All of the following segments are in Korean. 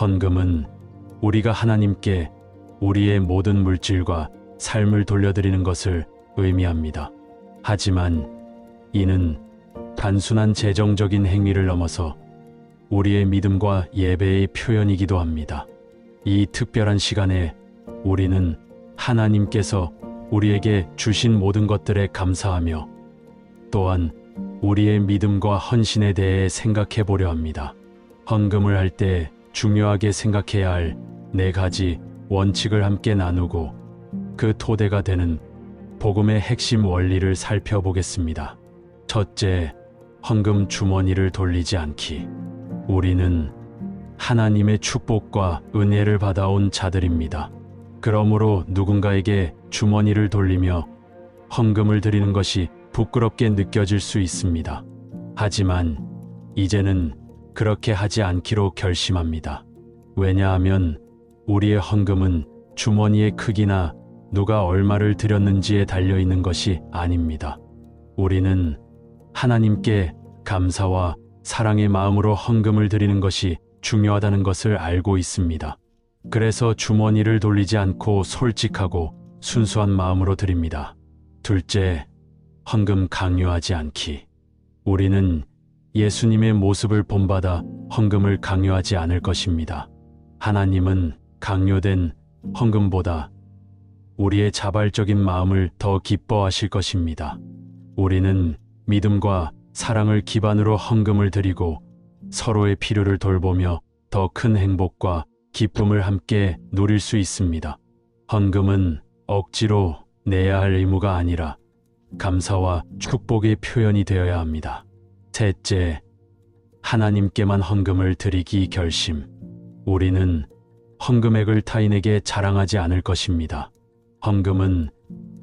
헌금은 우리가 하나님께 우리의 모든 물질과 삶을 돌려드리는 것을 의미합니다. 하지만 이는 단순한 재정적인 행위를 넘어서 우리의 믿음과 예배의 표현이기도 합니다. 이 특별한 시간에 우리는 하나님께서 우리에게 주신 모든 것들에 감사하며 또한 우리의 믿음과 헌신에 대해 생각해 보려 합니다. 헌금을 할때 중요하게 생각해야 할 네 가지 원칙을 함께 나누고 그 토대가 되는 복음의 핵심 원리를 살펴보겠습니다. 첫째, 헌금 주머니를 돌리지 않기. 우리는 하나님의 축복과 은혜를 받아온 자들입니다. 그러므로 누군가에게 주머니를 돌리며 헌금을 드리는 것이 부끄럽게 느껴질 수 있습니다. 하지만 이제는 그렇게 하지 않기로 결심합니다. 왜냐하면 우리의 헌금은 주머니의 크기나 누가 얼마를 드렸는지에 달려 있는 것이 아닙니다. 우리는 하나님께 감사와 사랑의 마음으로 헌금을 드리는 것이 중요하다는 것을 알고 있습니다. 그래서 주머니를 돌리지 않고 솔직하고 순수한 마음으로 드립니다. 둘째, 헌금 강요하지 않기. 우리는 예수님의 모습을 본받아 헌금을 강요하지 않을 것입니다. 하나님은 강요된 헌금보다 우리의 자발적인 마음을 더 기뻐하실 것입니다. 우리는 믿음과 사랑을 기반으로 헌금을 드리고 서로의 필요를 돌보며 더 큰 행복과 기쁨을 함께 누릴 수 있습니다. 헌금은 억지로 내야 할 의무가 아니라 감사와 축복의 표현이 되어야 합니다. 셋째, 하나님께만 헌금을 드리기 결심. 우리는 헌금액을 타인에게 자랑하지 않을 것입니다. 헌금은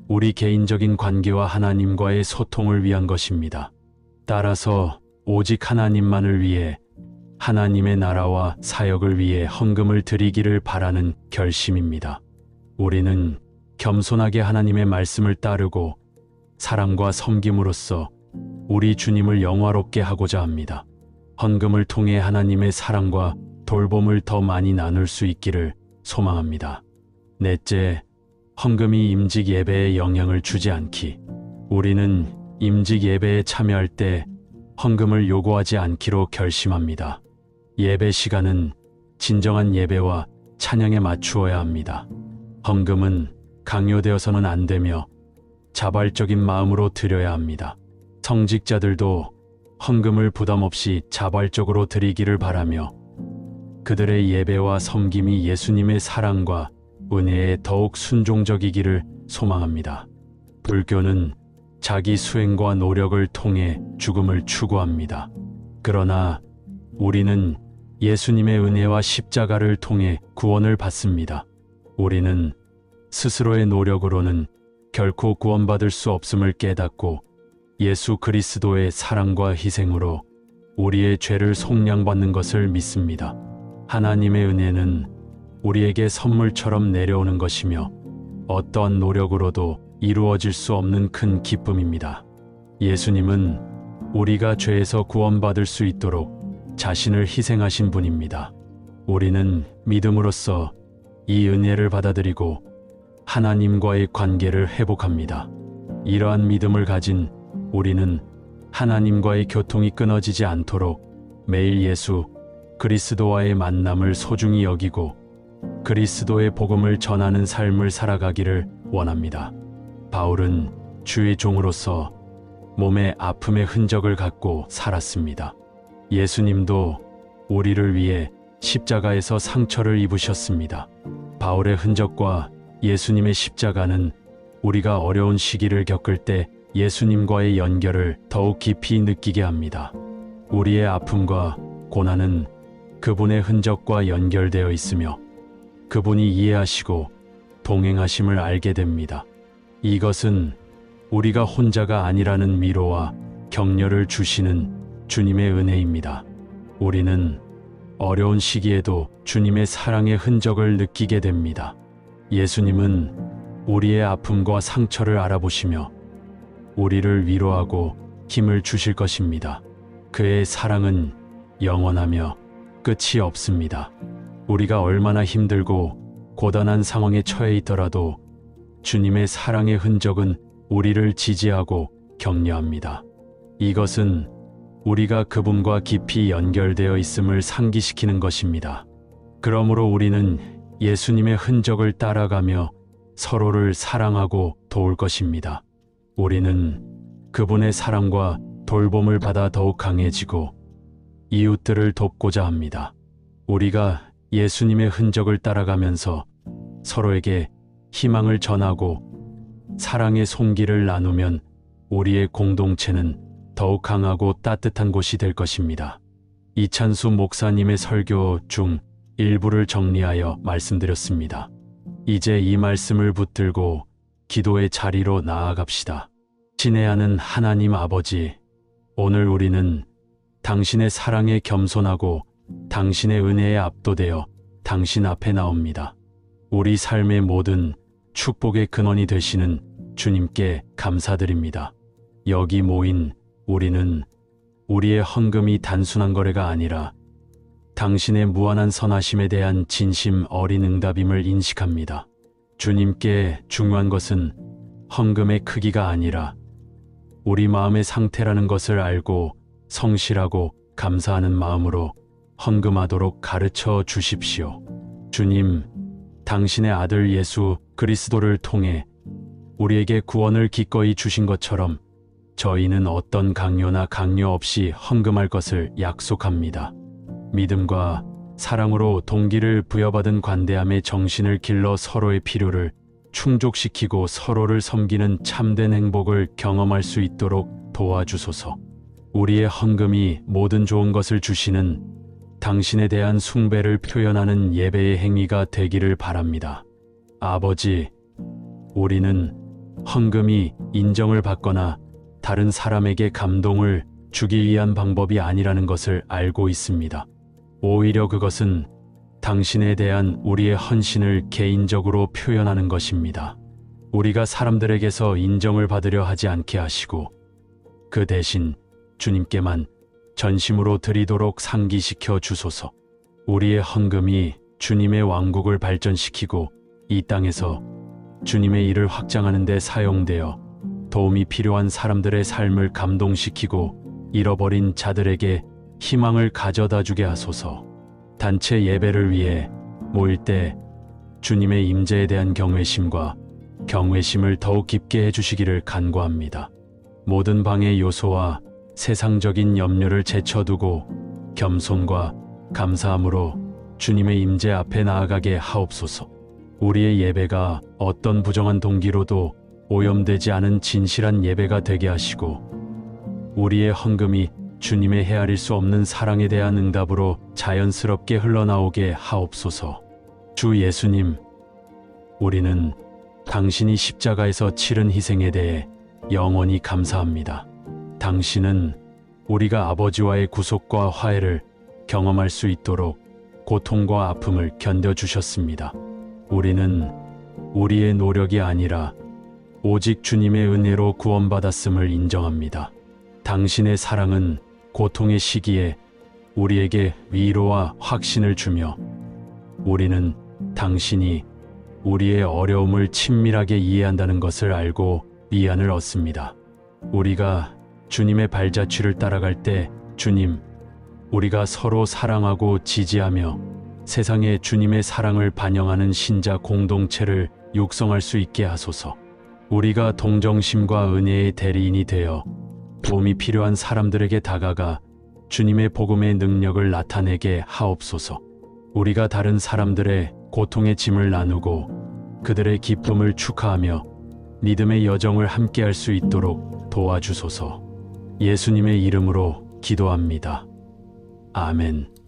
우리 개인적인 관계와 하나님과의 소통을 위한 것입니다. 따라서 오직 하나님만을 위해 하나님의 나라와 사역을 위해 헌금을 드리기를 바라는 결심입니다. 우리는 겸손하게 하나님의 말씀을 따르고 사랑과 섬김으로써 우리 주님을 영화롭게 하고자 합니다. 헌금을 통해 하나님의 사랑과 돌봄을 더 많이 나눌 수 있기를 소망합니다. 넷째, 헌금이 임직 예배에 영향을 주지 않기. 우리는 임직 예배에 참여할 때 헌금을 요구하지 않기로 결심합니다. 예배 시간은 진정한 예배와 찬양에 맞추어야 합니다. 헌금은 강요되어서는 안 되며 자발적인 마음으로 드려야 합니다. 성직자들도 헌금을 부담 없이 자발적으로 드리기를 바라며 그들의 예배와 섬김이 예수님의 사랑과 은혜에 더욱 순종적이기를 소망합니다. 불교는 자기 수행과 노력을 통해 죽음을 추구합니다. 그러나 우리는 예수님의 은혜와 십자가를 통해 구원을 받습니다. 우리는 스스로의 노력으로는 결코 구원받을 수 없음을 깨닫고 예수 그리스도의 사랑과 희생으로 우리의 죄를 속량받는 것을 믿습니다. 하나님의 은혜는 우리에게 선물처럼 내려오는 것이며 어떠한 노력으로도 이루어질 수 없는 큰 기쁨입니다. 예수님은 우리가 죄에서 구원받을 수 있도록 자신을 희생하신 분입니다. 우리는 믿음으로써 이 은혜를 받아들이고 하나님과의 관계를 회복합니다. 이러한 믿음을 가진 우리는 하나님과의 교통이 끊어지지 않도록 매일 예수 그리스도와의 만남을 소중히 여기고 그리스도의 복음을 전하는 삶을 살아가기를 원합니다. 바울은 주의 종으로서 몸에 아픔의 흔적을 갖고 살았습니다. 예수님도 우리를 위해 십자가에서 상처를 입으셨습니다. 바울의 흔적과 예수님의 십자가는 우리가 어려운 시기를 겪을 때 예수님과의 연결을 더욱 깊이 느끼게 합니다. 우리의 아픔과 고난은 그분의 흔적과 연결되어 있으며 그분이 이해하시고 동행하심을 알게 됩니다. 이것은 우리가 혼자가 아니라는 위로와 격려를 주시는 주님의 은혜입니다. 우리는 어려운 시기에도 주님의 사랑의 흔적을 느끼게 됩니다. 예수님은 우리의 아픔과 상처를 알아보시며 우리를 위로하고 힘을 주실 것입니다. 그의 사랑은 영원하며 끝이 없습니다. 우리가 얼마나 힘들고 고단한 상황에 처해 있더라도 주님의 사랑의 흔적은 우리를 지지하고 격려합니다. 이것은 우리가 그분과 깊이 연결되어 있음을 상기시키는 것입니다. 그러므로 우리는 예수님의 흔적을 따라가며 서로를 사랑하고 도울 것입니다. 우리는 그분의 사랑과 돌봄을 받아 더욱 강해지고 이웃들을 돕고자 합니다. 우리가 예수님의 흔적을 따라가면서 서로에게 희망을 전하고 사랑의 손길을 나누면 우리의 공동체는 더욱 강하고 따뜻한 곳이 될 것입니다. 이찬수 목사님의 설교 중 일부를 정리하여 말씀드렸습니다. 이제 이 말씀을 붙들고 기도의 자리로 나아갑시다. 친애하는 하나님 아버지, 오늘 우리는 당신의 사랑에 겸손하고 당신의 은혜에 압도되어 당신 앞에 나옵니다. 우리 삶의 모든 축복의 근원이 되시는 주님께 감사드립니다. 여기 모인 우리는 우리의 헌금이 단순한 거래가 아니라 당신의 무한한 선하심에 대한 진심 어린 응답임을 인식합니다. 주님께 중요한 것은 헌금의 크기가 아니라 우리 마음의 상태라는 것을 알고 성실하고 감사하는 마음으로 헌금하도록 가르쳐 주십시오. 주님, 당신의 아들 예수 그리스도를 통해 우리에게 구원을 기꺼이 주신 것처럼 저희는 어떤 강요나 강요 없이 헌금할 것을 약속합니다. 믿음과 사랑으로 동기를 부여받은 관대함의 정신을 길러 서로의 필요를 충족시키고 서로를 섬기는 참된 행복을 경험할 수 있도록 도와주소서. 우리의 헌금이 모든 좋은 것을 주시는 당신에 대한 숭배를 표현하는 예배의 행위가 되기를 바랍니다. 아버지, 우리는 헌금이 인정을 받거나 다른 사람에게 감동을 주기 위한 방법이 아니라는 것을 알고 있습니다. 오히려 그것은 당신에 대한 우리의 헌신을 개인적으로 표현하는 것입니다. 우리가 사람들에게서 인정을 받으려 하지 않게 하시고 그 대신 주님께만 전심으로 드리도록 상기시켜 주소서. 우리의 헌금이 주님의 왕국을 발전시키고 이 땅에서 주님의 일을 확장하는 데 사용되어 도움이 필요한 사람들의 삶을 감동시키고 잃어버린 자들에게 희망을 가져다 주게 하소서. 단체 예배를 위해 모일 때 주님의 임재에 대한 경외심과 경외심을 더욱 깊게 해주시기를 간구합니다. 모든 방의 요소와 세상적인 염려를 제쳐두고 겸손과 감사함으로 주님의 임재 앞에 나아가게 하옵소서. 우리의 예배가 어떤 부정한 동기로도 오염되지 않은 진실한 예배가 되게 하시고 우리의 헌금이 주님의 헤아릴 수 없는 사랑에 대한 응답으로 자연스럽게 흘러나오게 하옵소서. 주 예수님, 우리는 당신이 십자가에서 치른 희생에 대해 영원히 감사합니다. 당신은 우리가 아버지와의 구속과 화해를 경험할 수 있도록 고통과 아픔을 견뎌주셨습니다. 우리는 우리의 노력이 아니라 오직 주님의 은혜로 구원받았음을 인정합니다. 당신의 사랑은 고통의 시기에 우리에게 위로와 확신을 주며 우리는 당신이 우리의 어려움을 친밀하게 이해한다는 것을 알고 위안을 얻습니다. 우리가 주님의 발자취를 따라갈 때 주님, 우리가 서로 사랑하고 지지하며 세상에 주님의 사랑을 반영하는 신자 공동체를 육성할 수 있게 하소서. 우리가 동정심과 은혜의 대리인이 되어 도움이 필요한 사람들에게 다가가 주님의 복음의 능력을 나타내게 하옵소서. 우리가 다른 사람들의 고통의 짐을 나누고 그들의 기쁨을 축하하며 믿음의 여정을 함께할 수 있도록 도와주소서. 예수님의 이름으로 기도합니다. 아멘.